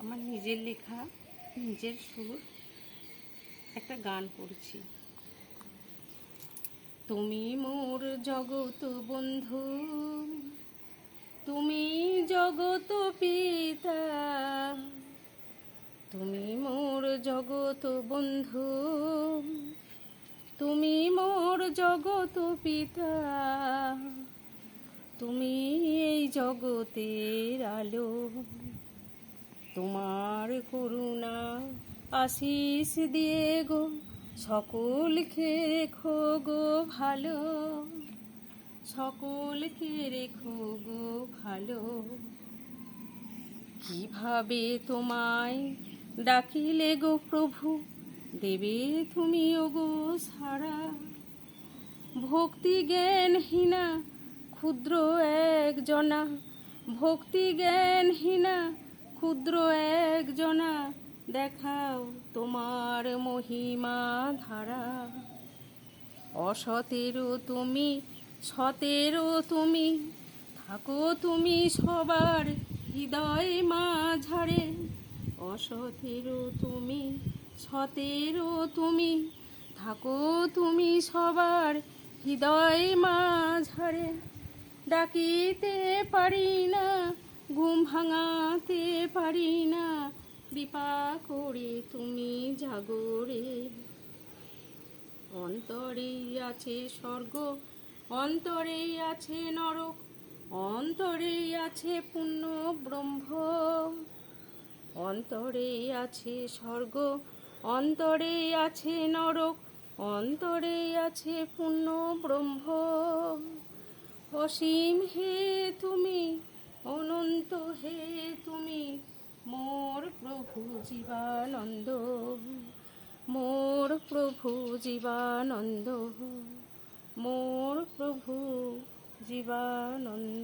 আমার নিজের লেখা, নিজের সুর, একটা গান করছি তুমি মোর জগত বন্ধু, তুমি জগত পিতা, তুমি মোর জগত বন্ধু, তুমি মোর জগত পিতা, তুমি এই জগতের আলো। তোমার করুণা আশিস দিয়ে গো সকলকে রেখো গো ভালো। সকলকে রেখো গো ভালো। কীভাবে তোমায় ডাকিলে গো প্রভু, দেবে তুমি গো সারা ভক্তি জ্ঞানহীনা ক্ষুদ্র একজনা ভক্তি জ্ঞানহীনা ক্ষুদ্র একজনা, দেখাও তোমার মহিমা ধারা। অসতেরও তুমি, সতেরো তুমি, থাকো তুমি সবার হৃদয় মাঝারে। অসতেরো তুমি, সতেরো তুমি, থাকো তুমি সবার হৃদয় মাঝারে। ডাকিতে পারি না ঘুম ভাঙাতে পারি না। কৃপা করে তুমি জাগরে অন্তরেই আছে স্বর্গ অন্তরেই আছে নরক অন্তরেই আছে পুণ্য ব্রহ্ম। অন্তরেই আছে স্বর্গ অন্তরেই আছে নরক অন্তরেই আছে পুণ্য ব্রহ্ম। অসীম হে তুমি প্রভু জীবানন্দ মোর প্রভু জীবানন্দ মোর প্রভু জীবানন্দ